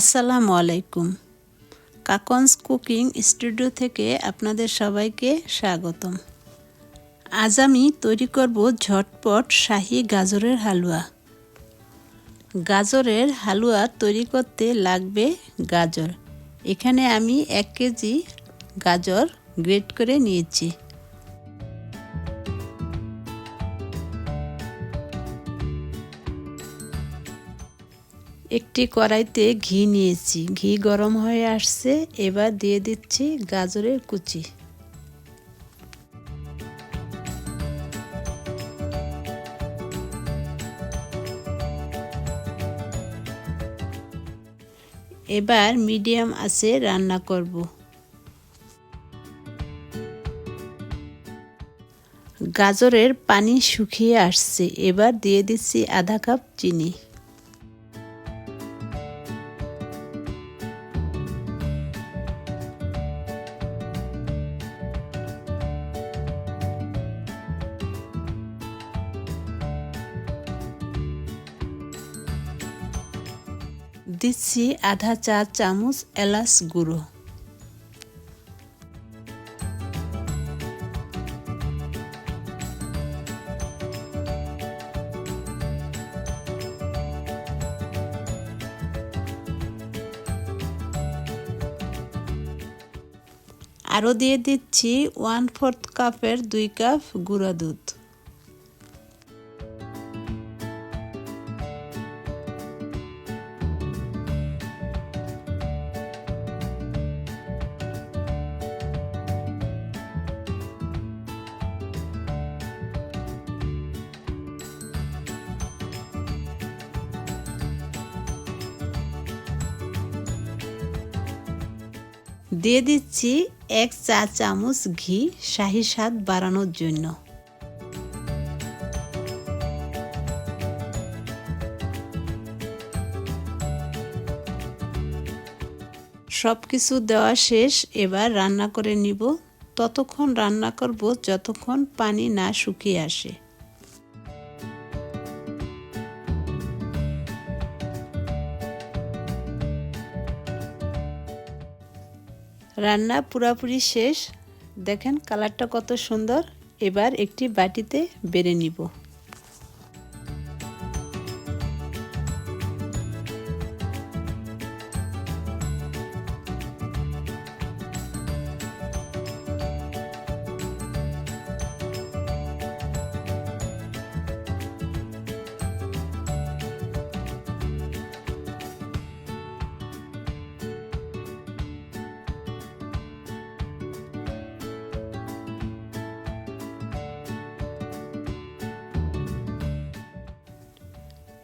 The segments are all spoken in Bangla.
আসসালামু আলাইকুম। কাকনস কুকিং স্টুডিও থেকে আপনাদের সবাইকে স্বাগতম। আজ আমি তৈরি করব ঝটপট শাহি গাজরের হালুয়া। গাজরের হালুয়া তৈরি করতে লাগবে গাজর। এখানে আমি এক কেজি গাজর গ্রেট করে নিয়েছি। একটি কড়াইতে ঘি নিয়েছি। ঘি গরম হয়ে আসছে, এবার দিয়ে দিচ্ছি গাজরের কুচি। এবার মিডিয়াম আছে রান্না করব। গাজরের পানি শুকিয়ে আসছে, এবার দিয়ে দিচ্ছি আধা কাপ চিনি। দিচ্ছি আধা চা চামচ এলাচ গুঁড়ো। আরও দিয়ে দিচ্ছি ওয়ান ফোর্থ কাপের দুই কাপ গুঁড়া দুধ। দিয়ে দিচ্ছি এক চা চামচ ঘি, শাহি স্বাদ বাড়ানোর জন্য। সব কিছু দেওয়া শেষ, এবার রান্না করে নিব। ততক্ষণ রান্না করব যতক্ষণ পানি না শুকিয়ে আসে। রান্না পুরাপুরি শেষ। দেখেন কালারটা কত সুন্দর। এবার একটি বাটিতে বেড়ে নিব।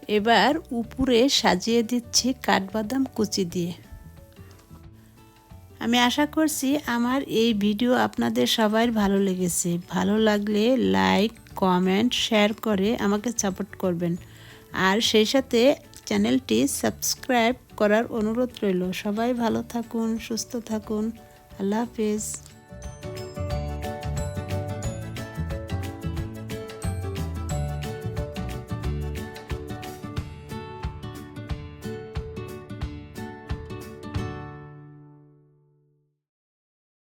এবার উপরে সাজিয়ে দিচ্ছি কাঠবাদাম কুচি দিয়ে। আমি আশা করছি আমার এই ভিডিও আপনাদের সবার ভালো লেগেছে। ভালো লাগলে লাইক, কমেন্ট, শেয়ার করে আমাকে সাপোর্ট করবেন। আর সেই সাথে চ্যানেলটি সাবস্ক্রাইব করার অনুরোধ রইল। সবাই ভালো থাকুন, সুস্থ থাকুন। আল্লাহ হাফেজ।